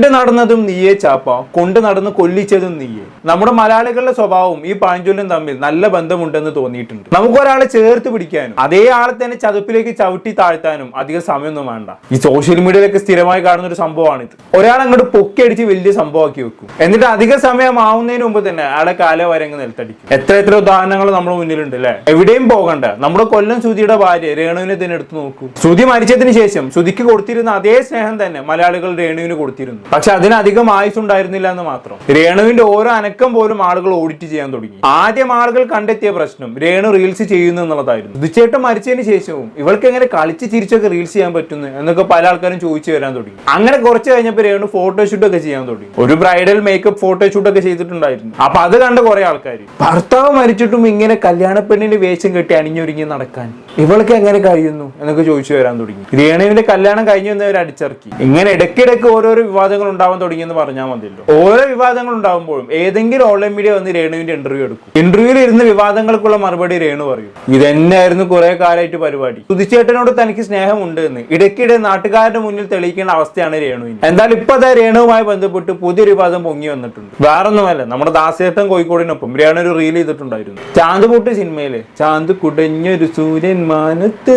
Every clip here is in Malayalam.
കൊണ്ട് നടന്നതും നീയേ ചാപ്പ. കൊണ്ട് നടന്ന് കൊല്ലിച്ചതും നീയേ. നമ്മുടെ മലയാളികളുടെ സ്വഭാവവും ഈ പഴഞ്ചൊല്ലും തമ്മിൽ നല്ല ബന്ധമുണ്ടെന്ന് തോന്നിയിട്ടുണ്ട്. നമുക്ക് ഒരാളെ ചേർത്ത് പിടിക്കാനും അതേ ആളെ തന്നെ ചതുപ്പിലേക്ക് ചവിട്ടി താഴ്ത്താനും അധികം സമയമൊന്നും വേണ്ട. ഈ സോഷ്യൽ മീഡിയയിലൊക്കെ സ്ഥിരമായി കാണുന്ന ഒരു സംഭവമാണിത്. ഒരാൾ അങ്ങോട്ട് പൊക്കിയടിച്ച് വലിയ സംഭവമാക്കി വെക്കും. എന്നിട്ട് അധിക സമയം ആവുന്നതിന് മുമ്പ് തന്നെ അയാളെ കാലവരങ്ങ് നിലത്തടിക്കും. എത്ര എത്ര ഉദാഹരണങ്ങൾ നമ്മുടെ മുന്നിലുണ്ട് അല്ലെ? എവിടെയും പോകണ്ട. നമ്മുടെ കൊല്ലം സുധിയുടെ ഭാര്യ രേണുവിനെ തന്നെ എടുത്തു നോക്കൂ. സുധി മരിച്ചതിന് ശേഷം സുധിക്ക് കൊടുത്തിരുന്ന അതേ സ്നേഹം തന്നെ മലയാളികൾ രേണുവിന് കൊടുത്തിരുന്നു. പക്ഷെ അതിനധികം ആയുസ് ഉണ്ടായിരുന്നില്ല എന്ന് മാത്രം. രേണുവിന്റെ ഓരോ അനക്കം പോലും ആളുകൾ ഓഡിറ്റ് ചെയ്യാൻ തുടങ്ങി. ആദ്യം ആളുകൾ കണ്ടെത്തിയ പ്രശ്നം രേണു റീൽസ് ചെയ്യുന്നു എന്നുള്ളതായിരുന്നു. സുധിച്ചേട്ടൻ മരിച്ചതിന് ശേഷവും ഇവൾക്ക് എങ്ങനെ കളിച്ച് ചിരിച്ചൊക്കെ റീൽസ് ചെയ്യാൻ പറ്റുന്നു എന്നൊക്കെ പല ആൾക്കാരും ചോദിച്ചു വരാൻ തുടങ്ങി. അങ്ങനെ കുറച്ച് കഴിഞ്ഞപ്പോൾ രേണു ഫോട്ടോഷൂട്ട് ഒക്കെ ചെയ്യാൻ തുടങ്ങി. ഒരു ബ്രൈഡൽ മേക്കപ്പ് ഫോട്ടോഷൂട്ട് ഒക്കെ ചെയ്തിട്ടുണ്ടായിരുന്നു. അപ്പൊ അത് കണ്ട കുറെ ആൾക്കാർ ഭർത്താവ് മരിച്ചിട്ടും ഇങ്ങനെ കല്യാണ പെണ്ണിന് വേഷം കെട്ടി അണിഞ്ഞൊരുങ്ങി നടക്കാൻ. ഇവൾക്ക് എങ്ങനെ കഴിയുന്നു? എന്നൊക്കെ ചോദിച്ചു വരാൻ തുടങ്ങി. രേണുവിന്റെ കല്യാണം കഴിഞ്ഞു എന്നവർ അടിച്ചിറക്കി. ഇങ്ങനെ ഇടയ്ക്കിടയ്ക്ക് ഓരോരോ വിവാദങ്ങൾ ഉണ്ടാവാൻ തുടങ്ങിയെന്ന് പറഞ്ഞാൽ മതിയല്ലോ. ഓരോ വിവാദങ്ങൾ ഉണ്ടാകുമ്പോഴും ഏതെങ്കിലും ഓൺലൈൻ മീഡിയ വന്ന് രേണുവിന്റെ ഇന്റർവ്യൂ എടുക്കും. ഇന്റർവ്യൂവിൽ ഇരുന്ന് വിവാദങ്ങൾക്കുള്ള മറുപടി രേണു പറയും. ഇതന്നെയായിരുന്നു കുറെ കാലമായിട്ട് പരിപാടി. സുതിച്ചേട്ടനോട് തനിക്ക് സ്നേഹമുണ്ട് എന്ന് ഇടയ്ക്കിടെ നാട്ടുകാരുടെ മുന്നിൽ തെളിയിക്കേണ്ട അവസ്ഥയാണ് രേണുവിന്. എന്തായാലും ഇപ്പൊ അതാ രേണുവുമായി ബന്ധപ്പെട്ട് പുതിയൊരു വിവാദം പൊങ്ങി വന്നിട്ടുണ്ട്. വേറൊന്നുമല്ല നമ്മുടെ ദാസേട്ടൻ കോഴിക്കോടിനൊപ്പം രേണു ഒരു റീൽ ചെയ്തിട്ടുണ്ടായിരുന്നു. ചാന്ത് പൂട്ട് സിനിമയിൽ ചാന്ത് കുടഞ്ഞൊരു സൂര്യൻ മാനത്ത്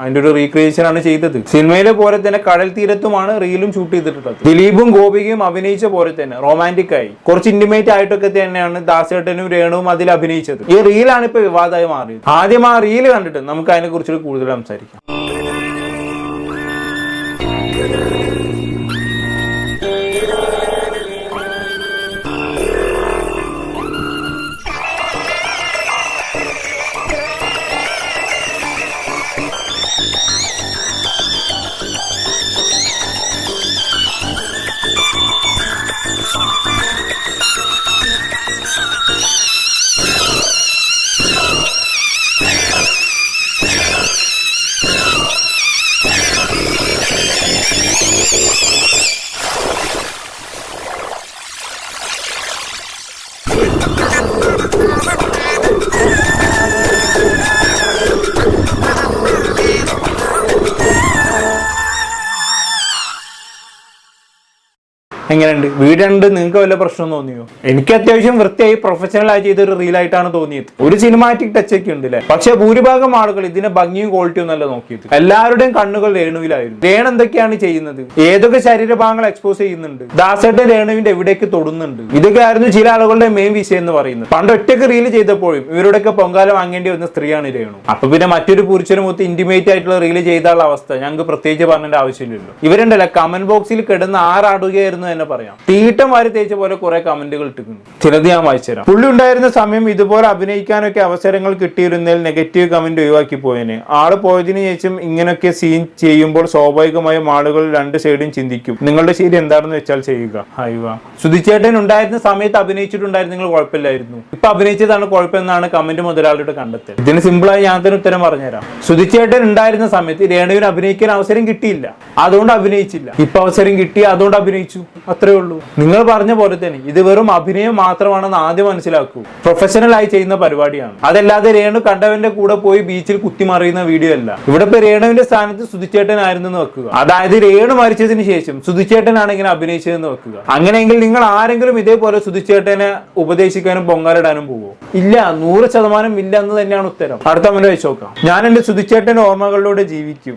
അതിന്റെ ഒരു റീക്രിയേഷൻ ആണ് ചെയ്തത്. സിനിമയിലെ പോലെ തന്നെ കടൽ തീരത്തുമാണ് റീലും ഷൂട്ട് ചെയ്തിട്ടുള്ളത്. ദിലീപും ഗോപികയും അഭിനയിച്ച പോലെ തന്നെ റൊമാന്റിക് ആയി. കുറച്ച് ഇന്റിമേറ്റ് ആയിട്ടൊക്കെ തന്നെയാണ് ദാസേട്ടനും രേണുവും അതിൽ അഭിനയിച്ചത്. ഈ റീലാണ് ഇപ്പൊ വിവാദമായി മാറിയത്. ആദ്യം ആ റീൽ കണ്ടിട്ട് നമുക്ക് അതിനെ കുറിച്ച് കൂടുതൽ സംസാരിക്കാം. എങ്ങനെയുണ്ട്? വീട് കണ്ട് നിങ്ങൾക്ക് വല്ല പ്രശ്നം തോന്നിയോ? എനിക്ക് അത്യാവശ്യം വൃത്തിയായി പ്രൊഫഷണൽ ആയി ചെയ്ത ഒരു റീൽ ആയിട്ടാണ് തോന്നിയത്. ഒരു സിനിമാറ്റിക് ടച്ച് ഒക്കെ ഉണ്ട് അല്ലേ പക്ഷെ ഭൂരിഭാഗം ആളുകൾ ഇതിന്റെ ഭംഗിയും ക്വാളിറ്റിയും നല്ല നോക്കിയത് എല്ലാവരുടെയും കണ്ണുകൾ രേണുവിലായിരുന്നു. രേണു എന്തൊക്കെയാണ് ചെയ്യുന്നത്? ഏതൊക്കെ ശരീരഭാഗങ്ങൾ എക്സ്പോസ് ചെയ്യുന്നുണ്ട്? ദാസേട്ടൻ രേണുവിന്റെ എവിടേക്ക് തൊടുന്നുണ്ട്? ഇതൊക്കെ ആയിരുന്നു ചില ആളുകളുടെ മെയിൻ വിഷയം എന്ന് പറയുന്നത്. പണ്ട് ഒറ്റയ്ക്ക് റീൽ ചെയ്തപ്പോഴും ഇവരുടെയൊക്കെ പൊങ്കാല വാങ്ങേണ്ടി വന്ന സ്ത്രീയാണ് രേണു. അപ്പൊ പിന്നെ മറ്റൊരു പുരുഷനുമൊത്ത് ഇന്റിമേറ്റ് ആയിട്ടുള്ള റീൽ ചെയ്താലുള്ള അവസ്ഥ ഞങ്ങൾക്ക് പ്രത്യേകിച്ച് പറഞ്ഞേണ്ട ആവശ്യമില്ലല്ലോ. ഇവരുണ്ടല്ലോ കമന്റ് ബോക്സിൽ കിടന്ന് ആറാടുകയായിരുന്നു തന്നെ പറയാം. തീട്ടം വാരി തേച്ച പോലെ കുറെ കമന്റുകൾ ഇട്ടിരുന്നു ചിലത് ഞാൻ വായിച്ചുതരാം പുള്ളി ഉണ്ടായിരുന്ന സമയം ഇതുപോലെ അഭിനയിക്കാനൊക്കെ അവസരങ്ങൾ കിട്ടിയിരുന്നതിൽ നെഗറ്റീവ് കമന്റ് ഒഴിവാക്കി പോയതിന് ആൾ പോയതിനു ശേഷം ഇങ്ങനൊക്കെ സീൻ ചെയ്യുമ്പോൾ സ്വാഭാവികമായും ആളുകൾ രണ്ട് സൈഡും ചിന്തിക്കും. നിങ്ങളുടെ ശരി എന്താണെന്ന് വെച്ചാൽ ചെയ്യുക. ഹൈവ. സുധിച്ചേട്ടൻ ഉണ്ടായിരുന്ന സമയത്ത് അഭിനയിച്ചിട്ടുണ്ടായിരുന്നു. നിങ്ങൾ കുഴപ്പമില്ലായിരുന്നു. ഇപ്പൊ അഭിനയിച്ചതാണ് കുഴപ്പമെന്നാണ് കമന്റ് മുതലാളിയുടെ കണ്ടെത്തൽ. ഇതിന് സിമ്പിളായി ഞാൻ തന്നെ ഉത്തരം പറഞ്ഞുതരാം. സുധിച്ചേട്ടൻ ഉണ്ടായിരുന്ന സമയത്ത് രേണുവിന് അഭിനയിക്കാൻ അവസരം കിട്ടിയില്ല. അതുകൊണ്ട് അഭിനയിച്ചില്ല. ഇപ്പൊ അവസരം കിട്ടി. അതുകൊണ്ട് അഭിനയിച്ചു. അത്രേ ഉള്ളൂ. നിങ്ങൾ പറഞ്ഞ പോലെ തന്നെ ഇത് വെറും അഭിനയം മാത്രമാണെന്ന് ആദ്യം മനസ്സിലാക്കൂ. പ്രൊഫഷണൽ ആയി ചെയ്യുന്ന പരിപാടിയാണ്. അതല്ലാതെ രേണു കണ്ടവന്റെ കൂടെ പോയി ബീച്ചിൽ കുത്തിമറിയുന്ന വീഡിയോ അല്ല. ഇവിടെ ഇപ്പൊ രേണുവിന്റെ സ്ഥാനത്ത് സുധിച്ചേട്ടനായിരുന്നു എന്ന് വെക്കുക. അതായത് രേണു മരിച്ചതിന് ശേഷം സുധിച്ചേട്ടനാണ് ഇങ്ങനെ അഭിനയിച്ചതെന്ന് വെക്കുക. അങ്ങനെയെങ്കിൽ നിങ്ങൾ ആരെങ്കിലും ഇതേപോലെ സുധിച്ചേട്ടനെ ഉപദേശിക്കാനും പൊങ്കാലിടാനും പോവോ? ഇല്ല നൂറ് ശതമാനം ഇല്ല എന്ന് തന്നെയാണ് ഉത്തരം. അടുത്ത മുന്നേ വെച്ച് നോക്കാം. ഞാൻ എന്റെ സുധിച്ചേട്ടന്റെ ഓർമ്മകളിലൂടെ ജീവിക്കും.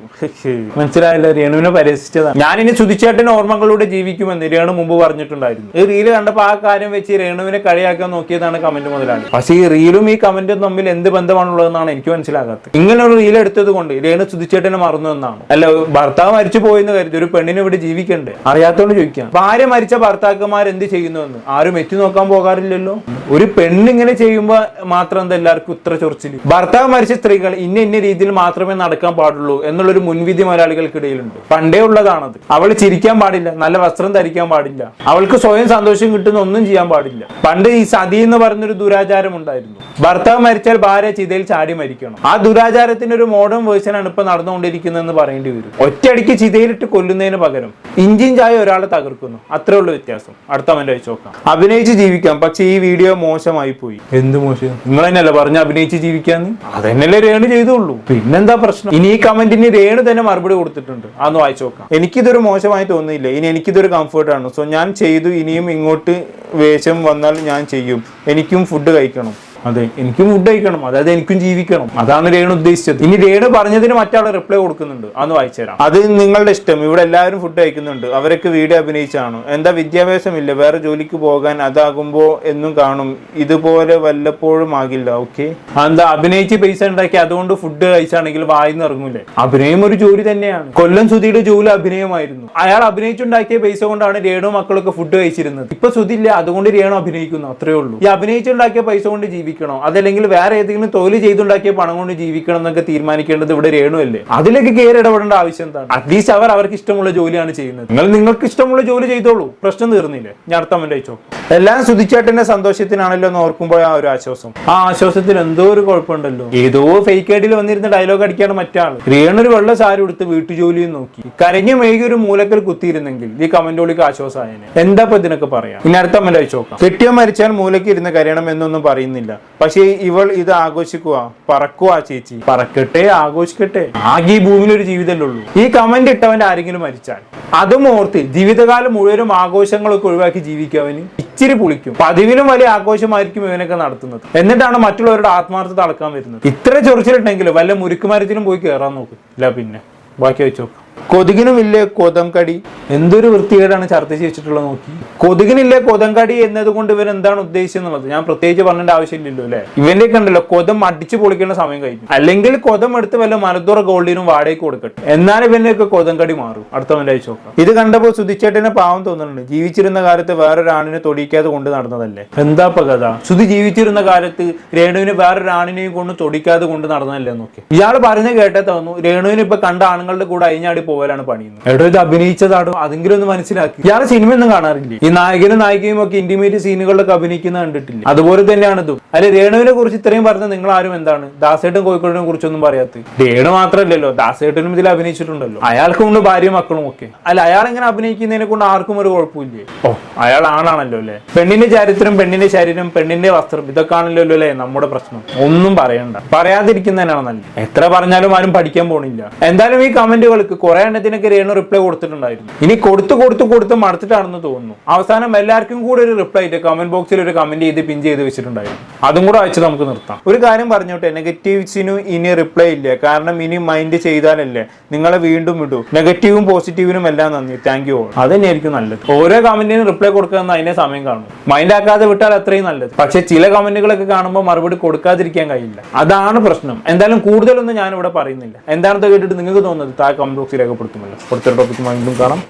മനസ്സിലായില്ല രേണുവിനെ പരിഹസിച്ചതാണ് ഞാൻ ഇനി സുധിച്ചേട്ടന്റെ ഓർമ്മകളിലൂടെ ജീവിക്കുമെന്ന്. രേണു മുമ്പ് പറഞ്ഞിട്ടുണ്ടായിരുന്നു. ഈ റീൽ കണ്ടപ്പോ ആ കാര്യം വെച്ച് രേണുവിനെ കളിയാക്കാൻ നോക്കിയതാണ് കമന്റ് മുതലാണ് പക്ഷേ ഈ റീലും ഈ കമന്റും തമ്മിൽ എന്ത് ബന്ധമാണുള്ളതെന്നാണ് എനിക്ക് മനസ്സിലാകാത്തത്. ഇങ്ങനെ ഒരു റീൽ എടുത്തത് കൊണ്ട് രേണു സുധിച്ചേട്ടനെ മറന്നു എന്നാണ്. അല്ല ഭർത്താവ് മരിച്ചു പോയെന്ന് കരുതി ഒരു പെണ്ണിനെ ഇവിടെ ജീവിക്കണ്ടേ? അറിയാത്തോണ്ട് ചോദിക്കാം ഭാര്യ മരിച്ച ഭർത്താക്കന്മാർ എന്ത് ചെയ്യുന്നുവെന്ന്? ആരും എത്തി നോക്കാൻ പോകാറില്ലല്ലോ? ഒരു പെണ്ണിങ്ങനെ ചെയ്യുമ്പോ മാത്രം എന്താ എല്ലാവർക്കും ഇത്ര ചൊറിച്ചില്ല ഭർത്താവ് മരിച്ച സ്ത്രീകൾ ഇന്ന ഇന്ന രീതിയിൽ മാത്രമേ നടക്കാൻ പാടുള്ളൂ എന്നുള്ളൊരു മുൻവിധി മലയാളികൾക്കിടയിലുണ്ട് പണ്ടേ ഉള്ളതാണത്. അവൾ ചിരിക്കാൻ പാടില്ല നല്ല വസ്ത്രം ധരിക്കാൻ പാടില്ല. അവൾക്ക് സ്വയം സന്തോഷം കിട്ടുന്ന ഒന്നും ചെയ്യാൻ പാടില്ല. പണ്ട് ഈ സതി എന്ന് പറഞ്ഞൊരു ദുരാചാരം ഉണ്ടായിരുന്നു. ഭർത്താവ് മരിച്ചാൽ ഭാര്യ ചിതയിൽ ചാടി മരിക്കണം. ആ ദുരാചാരത്തിന്റെ ഒരു മോഡേൺ വേർഷൻ ആണ് ഇപ്പൊ നടന്നുകൊണ്ടിരിക്കുന്നതെന്ന് പറയേണ്ടി വരും. ഒറ്റയടിക്ക് ചിതയിലിട്ട് കൊല്ലുന്നതിന് പകരം ഇഞ്ചിഞ്ചായി ഒരാളെ തകർക്കുന്നു. അത്രേ ഉള്ളൂ വ്യത്യാസം. അടുത്ത മന്റെ അയച്ചു നോക്കാം. അഭിനയിച്ച് ജീവിക്കാം. പക്ഷെ ഈ വീഡിയോ മോശമായി പോയി. എന്ത് മോശം? നിങ്ങൾ തന്നെയല്ല പറഞ്ഞ അഭിനയിച്ച് ജീവിക്കാന്ന്? അതന്നെയല്ലേ രേണു ചെയ്തുള്ളൂ. പിന്നെന്താ പ്രശ്നം? ഇനി ഈ കമന്റിന് രേണു തന്നെ മറുപടി കൊടുത്തിട്ടുണ്ട്. അന്ന് വായിച്ചു നോക്കാം. എനിക്കിതൊരു മോശമായി തോന്നിയില്ല ഇനി എനിക്കിതൊരു കംഫർട്ട് ആണ് ആണ്. സോ ഞാൻ ചെയ്തു ഇനിയും ഇങ്ങോട്ട് വേഷം വന്നാൽ ഞാൻ ചെയ്യും. എനിക്കും ഫുഡ് കഴിക്കണം. അതെ എനിക്കും ഫുഡ് കഴിക്കണം. അതായത് എനിക്കും ജീവിക്കണം. അതാണ് രേണു ഉദ്ദേശിച്ചത്. ഇനി രേണു പറഞ്ഞതിന് മറ്റാൾ റിപ്ലൈ കൊടുക്കുന്നുണ്ട്. അന്ന് വായിച്ചുതരാം അത് നിങ്ങളുടെ ഇഷ്ടം. ഇവിടെ എല്ലാവരും ഫുഡ് കഴിക്കുന്നുണ്ട്. അവരൊക്കെ വീഡിയോ അഭിനയിച്ചാണ്. എന്താ വിദ്യാഭ്യാസമില്ല. വേറെ ജോലിക്ക് പോകാൻ അതാകുമ്പോ എന്നും കാണും. ഇതുപോലെ വല്ലപ്പോഴും ആകില്ല. ഓക്കെ എന്താ അഭിനയിച്ച് പൈസ ഉണ്ടാക്കി അതുകൊണ്ട് ഫുഡ് കഴിച്ചാണെങ്കിൽ വായിന്ന് ഇറങ്ങൂലേ അഭിനയം ഒരു ജോലി തന്നെയാണ്. കൊല്ലം സുധിയുടെ ജോലി അഭിനയമായിരുന്നു. അയാൾ അഭിനയിച്ചുണ്ടാക്കിയ പൈസ കൊണ്ടാണ് രേണു മക്കളൊക്കെ ഫുഡ് കഴിച്ചിരുന്നത്. ഇപ്പൊ സുധി ഇല്ല. അതുകൊണ്ട് രേണു അഭിനയിക്കുന്നു. അത്രേ ഉള്ളൂ. ഈ അഭിനയിച്ചുണ്ടാക്കിയ പൈസ കൊണ്ട് ജീവിക്കണോ? അതല്ലെങ്കിൽ വേറെ ഏതെങ്കിലും തൊഴിൽ ചെയ്തുണ്ടാക്കിയ പണം കൊണ്ട് ജീവിക്കണം എന്നൊക്കെ തീരുമാനിക്കേണ്ടത് ഇവിടെ രേണുവല്ലേ? അതിലേക്ക് കയറി ഇടപെടേണ്ട ആവശ്യം എന്താണ്? അറ്റ്ലീസ്റ്റ് അവർ അവർക്ക് ഇഷ്ടമുള്ള ജോലിയാണ് ചെയ്യുന്നത്. നിങ്ങൾ നിങ്ങൾക്ക് ഇഷ്ടമുള്ള ജോലി ചെയ്തോളൂ. പ്രശ്നം തീർന്നില്ലേ? ഞാൻ അർത്ഥം കമന്റ് അയച്ചോ? എല്ലാം സുധിച്ചേട്ടന്റെ സന്തോഷത്തിനാണല്ലോ എന്ന് ഓർക്കുമ്പോൾ ആ ഒരു ആശ്വാസം. ആ ആശ്വാസത്തിൽ എന്തോ ഒരു കുഴപ്പമുണ്ടല്ലോ. ഏതോ ഫേക്ക് ഐഡിയിൽ വന്നിരുന്ന ഡയലോഗ് അടിക്കാണ് മറ്റാൾ രേണൊരു വെള്ള സാരി എടുത്ത് വീട്ടുജോലിയും നോക്കി. കരഞ്ഞു മെഴുകി ഒരു മൂലക്കൽ കുത്തിയിരുന്നെങ്കിൽ ഈ കമന്റോളിക്ക് ആശ്വാസമായനെ. എന്താ ഇപ്പൊ ഇതിനൊക്കെ പറയാം? ഇനി അടുത്ത കമന്റ് അയച്ചു നോക്കാം കെട്ടിയോ മരിച്ചാൽ മൂലക്ക് ഇരുന്ന് കരയണം എന്നൊന്നും പറയുന്നില്ല. പക്ഷേ ഇവൾ ഇത് ആഘോഷിക്കുക പറക്കുക ചേച്ചി. പറക്കട്ടെ ആഘോഷിക്കട്ടെ. ആകെ ഈ ഭൂമിയിൽ ഒരു ജീവിതമല്ലേ ഉള്ളൂ ഈ കമന്റ് ഇട്ടവന്റെ ആരെങ്കിലും മരിച്ചാൽ? അതും ഓർത്ത് ജീവിതകാലം മുഴുവനും ആഘോഷങ്ങളൊക്കെ ഒഴിവാക്കി ജീവിക്കവന് ഇച്ചിരി പുളിക്കും. പതിവിലും വലിയ ആഘോഷമായിരിക്കും ഇവനൊക്കെ നടത്തുന്നത്. എന്നിട്ടാണ് മറ്റുള്ളവരുടെ ആത്മാർത്ഥത അളക്കാൻ വരുന്നത്. ഇത്ര ചൊറിച്ചിലുണ്ടെങ്കിലും വല്ല മുരുക്കുമരത്തിനും പോയി കയറാൻ നോക്കും. ഇല്ല പിന്നെ. ബാക്കി വെച്ച് നോക്കാം. കൊതുകിനുമില്ലേ കൊതംകടി? എന്തൊരു വൃത്തികേടാണ് ചർച്ച വെച്ചിട്ടുള്ളത് നോക്കി. കൊതുകിനില്ലേ കൊതംകടി എന്നതുകൊണ്ട് ഇവൻ എന്താണ് ഉദ്ദേശിച്ചെന്നുള്ളത്? ഞാൻ പ്രത്യേകിച്ച് പറഞ്ഞേണ്ട ആവശ്യമില്ലല്ലോ അല്ലെ? ഇവന്റെ കണ്ടല്ലോ കൊതം അടിച്ചു പൊളിക്കേണ്ട സമയം കഴിഞ്ഞു. അല്ലെങ്കിൽ കൊതം എടുത്ത് വല്ല മലത്തുറ ഗോൾഡിനും വാടകയ്ക്ക് കൊടുക്കട്ടെ. എന്നാൽ ഇവന്റെയൊക്കെ കൊതങ്കടി മാറും. അടുത്തവന്റെ അയച്ചു നോക്കാം. ഇത് കണ്ടപ്പോൾ സുധിച്ചേട്ടനെ പാവം തോന്നുന്നുണ്ട്. ജീവിച്ചിരുന്ന കാലത്ത് വേറൊരാണിനെ തൊടിക്കാതെ കൊണ്ട് നടന്നതല്ലേ? എന്താ കഥ? സുധി ജീവിച്ചിരുന്ന കാലത്ത് രേണുവിന് വേറൊരാണിനെയും കൊണ്ട് തൊടിക്കാതെ കൊണ്ട് നടന്നതല്ലേ നോക്കി. ഇയാൾ പറഞ്ഞ് കേട്ടേ തോന്നുന്നു രേണുവിന് ഇപ്പൊ കണ്ട ആണുങ്ങളുടെ കൂടെ അയിഞ്ഞാടി പോവലാണ് പണിയുന്നത്. എവിടെ ഇത് അഭിനയിച്ചതാണോ അതെങ്കിലും ഒന്ന് മനസ്സിലാക്കി. ഇയാളെ സിനിമ ഒന്നും കാണാറില്ല? ഈ നായകനും നായികയും ഒക്കെ ഇന്റിമേറ്റ് സീനുകളിലൊക്കെ അഭിനയിക്കുന്ന കണ്ടിട്ടില്ല? അതുപോലെ തന്നെയാണ് ഇതും. അല്ലെ രേണുവിനെ കുറിച്ച് ഇത്രയും പറഞ്ഞ നിങ്ങൾ ആരും എന്താണ്? ദാസേട്ടും കോഴിക്കോടിനെ കുറിച്ചൊന്നും പറയാത്ത രേണു മാത്രമല്ലല്ലോ ദാസേട്ടനും ഇതിൽ അഭിനയിച്ചിട്ടുണ്ടല്ലോ. അയാൾക്കും ഉണ്ട് ഭാര്യയും മക്കളും ഒക്കെ. അല്ല അയാൾ ഇങ്ങനെ അഭിനയിക്കുന്നതിനെ കൊണ്ട് ആർക്കും ഒരു കുഴപ്പമില്ലേ? ഓ അയാൾ ആണാണല്ലോ അല്ലേ? പെണ്ണിന്റെ ചരിത്രം പെണ്ണിന്റെ ശരീരം പെണ്ണിന്റെ വസ്ത്രം ഇതൊക്കെ ആണല്ലോ അല്ലേ നമ്മുടെ പ്രശ്നം? ഒന്നും പറയണ്ട. പറയാതിരിക്കുന്നതിനാണ് നല്ലത്. എത്ര പറഞ്ഞാലും ആരും പഠിക്കാൻ പോണില്ല. എന്തായാലും ഈ കമന്റുകൾക്ക് കുറെ എണ്ണത്തിനൊക്കെ രേണു റിപ്ലൈ കൊടുത്തിട്ടുണ്ടായിരുന്നു. ഇനി കൊടുത്തു കൊടുത്തു കൊടുത്ത് മടുത്തിട്ടാണെന്ന് തോന്നുന്നു. അവസാനം എല്ലാവർക്കും കൂടെ ഒരു റിപ്ലൈ ആയിട്ട് കമന്റ് ബോക്സിൽ ഒരു കമന്റ് ചെയ്ത് പിൻ ചെയ്ത് വെച്ചിട്ടുണ്ടായിരുന്നു. അതും കൂടെ അയച്ച് നമുക്ക് നിർത്താം. ഒരു കാര്യം പറഞ്ഞോട്ടെ നെഗറ്റീവ്സിനും ഇനി റിപ്ലൈ ഇല്ല. കാരണം ഇനി മൈൻഡ് ചെയ്താലല്ലേ നിങ്ങളെ വീണ്ടും വിടൂ നെഗറ്റീവും പോസിറ്റീവിനും എല്ലാം നന്ദി. താങ്ക് യു അത് തന്നെയായിരിക്കും നല്ലത്. ഓരോ കമന്റിനും റിപ്ലൈ കൊടുക്കുക അതിനെ സമയം കാണും. മൈൻഡ് ആക്കാതെ വിട്ടാൽ അത്രയും നല്ലത്. പക്ഷെ ചില കമന്റുകളൊക്കെ കാണുമ്പോൾ മറുപടി കൊടുക്കാതിരിക്കാൻ കഴിയില്ല. അതാണ് പ്രശ്നം. എന്തായാലും കൂടുതലൊന്നും ഞാൻ ഇവിടെ പറയുന്നില്ല. എന്താണെന്ന് കേട്ടിട്ട് നിങ്ങൾക്ക് തോന്നുന്നത് താഴെ കമന്റ് ബോക്സിൽ രേഖപ്പെടുത്തുമല്ലോ. അടുത്തൊരു ടോപ്പിക്ക് വീണ്ടും കാണാം.